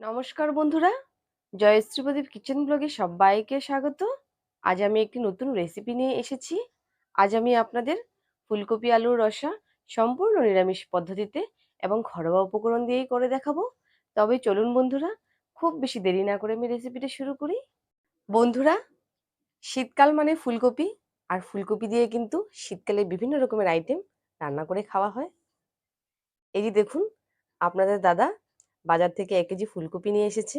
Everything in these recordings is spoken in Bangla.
নমস্কার বন্ধুরা। জয়শ্রী প্রদীপ কিচেন ব্লগে সবাইকে স্বাগত। আজ আমি একটি নতুন রেসিপি নিয়ে এসেছি। আজ আমি আপনাদের ফুলকপি আলুর রসা সম্পূর্ণ নিরামিষ পদ্ধতিতে এবং ঘরোয়া উপকরণ দিয়েই করে দেখাবো। তবে চলুন বন্ধুরা, খুব বেশি দেরি না করে আমি রেসিপিটা শুরু করি। বন্ধুরা, শীতকাল মানে ফুলকপি, আর ফুলকপি দিয়ে কিন্তু শীতকালে বিভিন্ন রকমের আইটেম রান্না করে খাওয়া হয়। এই যে দেখুন, আপনাদের দাদা বাজার থেকে এক কেজি ফুলকপি নিয়ে এসেছে।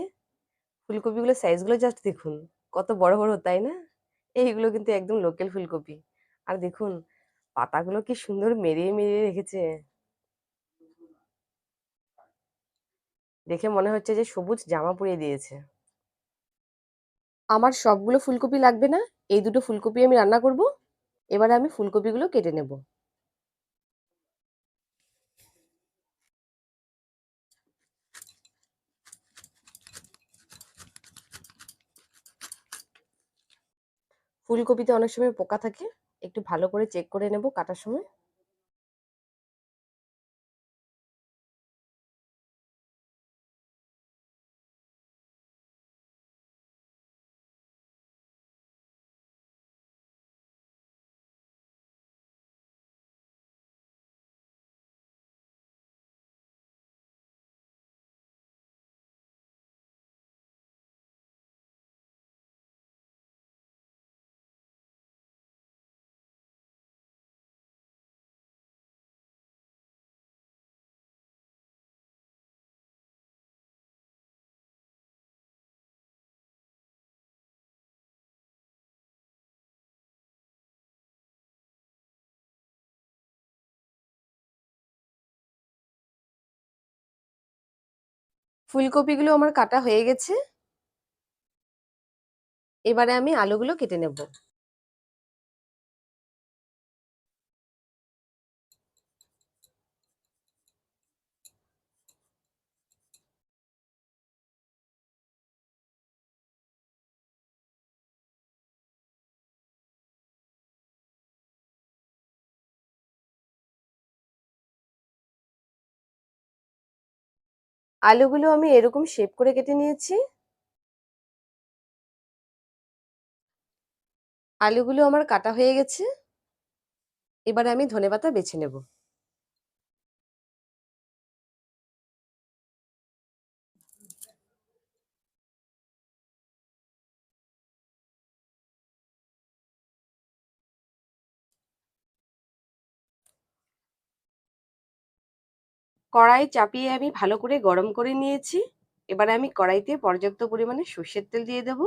ফুলকপিগুলোর সাইজগুলো জাস্ট দেখুন, কত বড় বড়, তাই না? এইগুলো কিন্তু একদম লোকাল ফুলকপি। আর দেখুন, পাতাগুলো কি সুন্দর মেরিয়ে মেরিয়ে রেখেছে। দেখে মনে হচ্ছে যে সবুজ জামা পরিয়ে দিয়েছে। আমার সবগুলো ফুলকপি লাগবে না? এই দুটো ফুলকপি আমি রান্না করব। এবারে আমি ফুলকপিগুলো কেটে নেব। ফুলকপিতে অনেক সময় পোকা থাকে একটু ভালো করে চেক করে নেব কাটার সময়। ফুলকপিগুলো আমার কাটা হয়ে গেছে। এবারে আমি আলুগুলো কেটে নেব। আলুগুলো আমি এরকম শেপ করে কেটে নিয়েছি। আলুগুলো আমার কাটা হয়ে গেছে। এবারে আমি ধনেপাতা বেছে নেব। কড়াই চাপিয়ে আমি ভালো করে গরম করে নিয়েছি। এবারে আমি কড়াইতে পর্যাপ্ত পরিমাণে সর্ষের তেল দিয়ে দেব।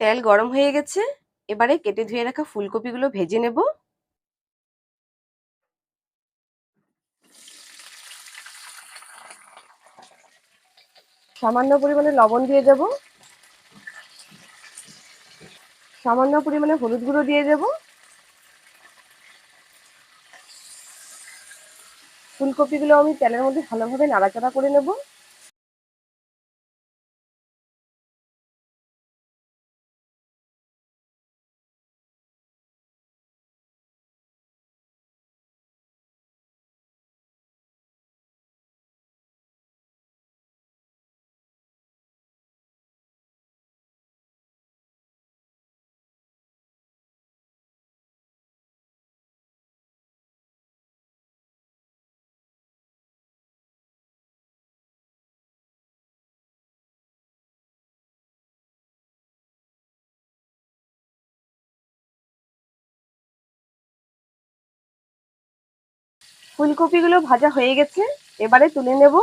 তেল গরম হয়ে গেছে। এবারে কেটে ধুয়ে রাখা ফুলকপিগুলো ভেজে নেব। সামান্য পরিমাণে লবণ দিয়ে দেব। সামান্য পরিমাণে হলুদ গুঁড়ো দিয়ে দেব। ফুলকপিগুলো আমি তেলের মধ্যে ভালোভাবে নাড়াচাড়া করে নেব। ফুলকপিগুলো ভাজা হয়ে গেছে, এবারে তুলে নেব।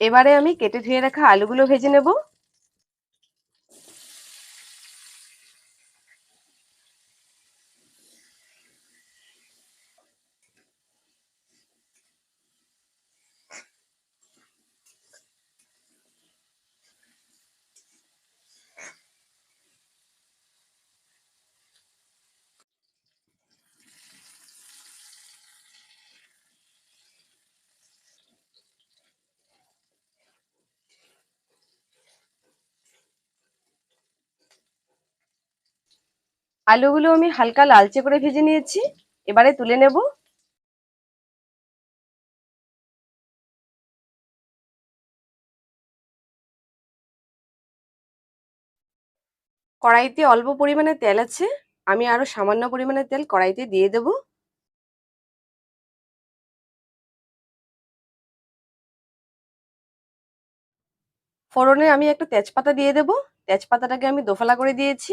এবারে আমি কেটে ধুয়ে রাখা আলুগুলো ভেজে নেব। আলুগুলো আমি হালকা লালচে করে ভেজে নিয়েছি। এবারে তুলে নেব। কড়াইতে অল্প পরিমাণে তেল আছে। আমি আরও সামান্য পরিমাণে তেল কড়াইতে দিয়ে দেব। ফোড়নে আমি একটা তেজপাতা দিয়ে দেব। তেজপাতাটাকে আমি দোফালা করে দিয়েছি।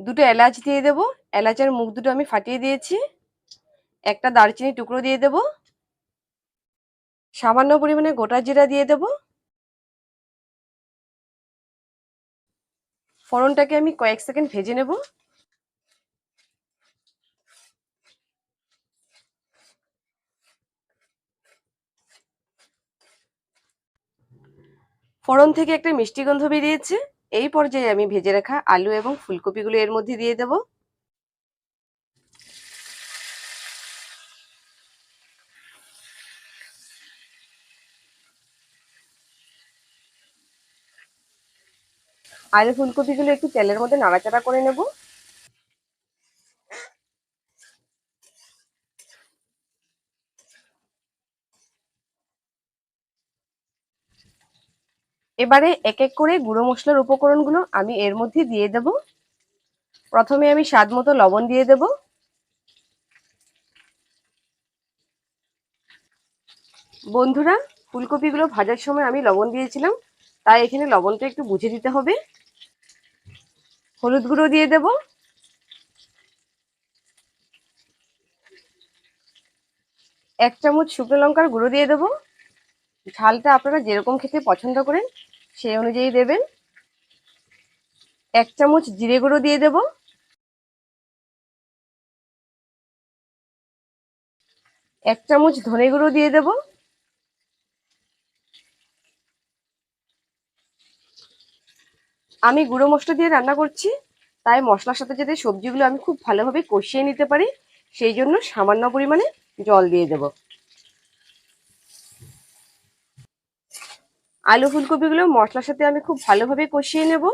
দুটো এলাচ দিয়ে দেব। এলাচের মুখ দুটো আমি ফাটিয়ে দিয়েছি। একটা দারচিনি টুকরো দিয়ে দেব। সামান্য পরিমাণে গোটা জিরা দিয়ে দেব। ফোড়নটাকে আমি কয়েক সেকেন্ড ভেজে নেব। ফোড়ন থেকে একটা মিষ্টি গন্ধ বেরিয়েছে। এই পর্যায়ে আমি ভেজে রাখা আলু এবং ফুলকপিগুলো এর মধ্যে দিয়ে দেব। আলু, ফুলকপিগুলো একটু তেলের মধ্যে নাড়াচাড়া করে নেব। এবারে এক এক করে গুঁড়ো মশলার উপকরণগুলো আমি এর মধ্যে দিয়ে দেব। প্রথমে আমি স্বাদ মতো লবণ দিয়ে দেব। বন্ধুরা, ফুলকপিগুলো ভাজার সময় আমি লবণ দিয়েছিলাম, তাই এখানে লবণটা একটু বুঝে দিতে হবে। হলুদ গুঁড়ো দিয়ে দেব। এক চামচ শুকনো লঙ্কার গুঁড়ো দিয়ে দেবো। ঝালটা আপনারা যেরকম খেতে পছন্দ করেন সেই অনুযায়ী দেবেন। এক চামচ জিরে গুঁড়ো দিয়ে দেব। এক চামচ ধনে গুঁড়ো দিয়ে দেব। আমি গুঁড়ো মশলা দিয়ে রান্না করছি, তাই মশলার সাথে যাতে সবজিগুলো আমি খুব ভালোভাবে কষিয়ে নিতে পারি, সেই জন্য সামান্য পরিমাণে জল দিয়ে দেবো। আলু ফুলকপিগুলো মশলার সাথে আমি খুব ভালোভাবে কষিয়ে নেব।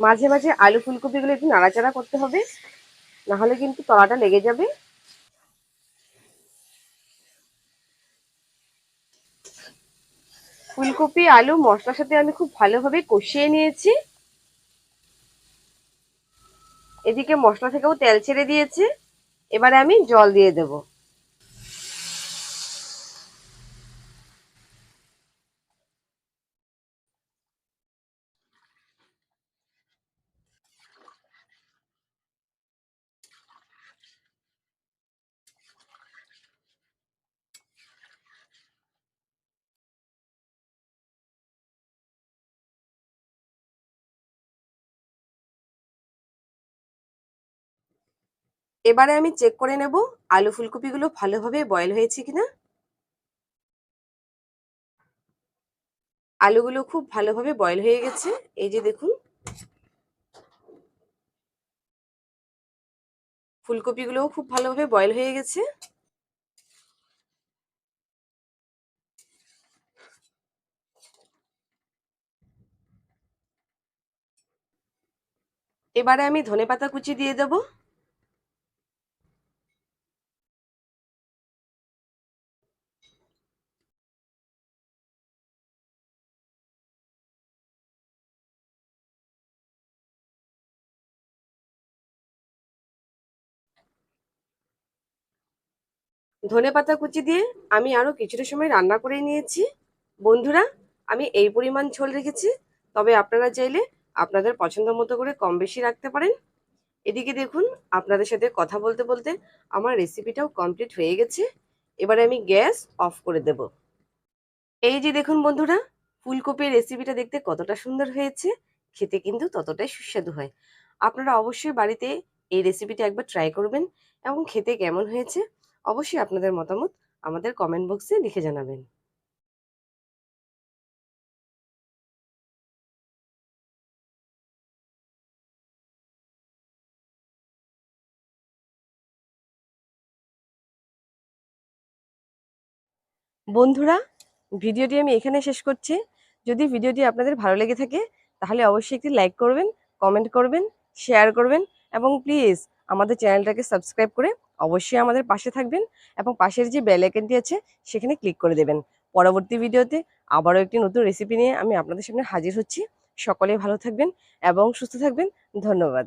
মাঝে মাঝে আলু ফুলকপিগুলো একটু নাড়াচাড়া করতে হবে। নাহলে কিন্তু তলাটা লেগে যাবে। ফুলকপি, আলু, মশলার সাথে আমি খুব ভালোভাবে কষিয়ে নিয়েছি। এদিকে মশলা থেকেও তেল ছেড়ে দিয়েছে। এবারে আমি জল দিয়ে দেব। এবারে আমি চেক করে নেব আলু ফুলকপিগুলো ভালোভাবে বয়েল হয়েছে কিনা। আলুগুলো খুব ভালোভাবে বয়েল হয়ে গেছে, এই যে দেখুন। ফুলকপিগুলোও খুব ভালোভাবে বয়েল হয়ে গেছে। এবারে আমি ধনে পাতা কুচি দিয়ে দেবো। ধনে পাতা কুচি দিয়ে আমি আরও কিছুটা সময় রান্না করে নিয়েছি। বন্ধুরা, আমি এই পরিমাণ ঝোল রেখেছি। তবে আপনারা চাইলে আপনাদের পছন্দ মতো করে কম বেশি রাখতে পারেন। এদিকে দেখুন, আপনাদের সাথে কথা বলতে বলতে আমার রেসিপিটাও কমপ্লিট হয়ে গেছে। এবারে আমি গ্যাস অফ করে দেব। এই যে দেখুন বন্ধুরা, ফুলকপির রেসিপিটা দেখতে কতটা সুন্দর হয়েছে। খেতে কিন্তু ততটাই সুস্বাদু হয়। আপনারা অবশ্যই বাড়িতে এই রেসিপিটা একবার ট্রাই করবেন এবং খেতে কেমন হয়েছে অবশ্যই আপনাদের মতামত আমাদের কমেন্ট বক্সে লিখে জানাবেন। বন্ধুরা, ভিডিওটি আমি এখানে শেষ করছি। যদি ভিডিওটি আপনাদের ভালো লেগে থাকে, তাহলে অবশ্যই একটি লাইক করবেন কমেন্ট করবেন শেয়ার করবেন এবং প্লিজ আমাদের চ্যানেলটাকে সাবস্ক্রাইব করে অবশ্যই আমাদের পাশে থাকবেন এবং পাশের যে বেল আইকনটি আছে, সেখানে ক্লিক করে দেবেন। পরবর্তী ভিডিওতে আবারও একটি নতুন রেসিপি নিয়ে আমি আপনাদের সামনে হাজির হচ্ছি। সকলে ভালো থাকবেন এবং সুস্থ থাকবেন। ধন্যবাদ।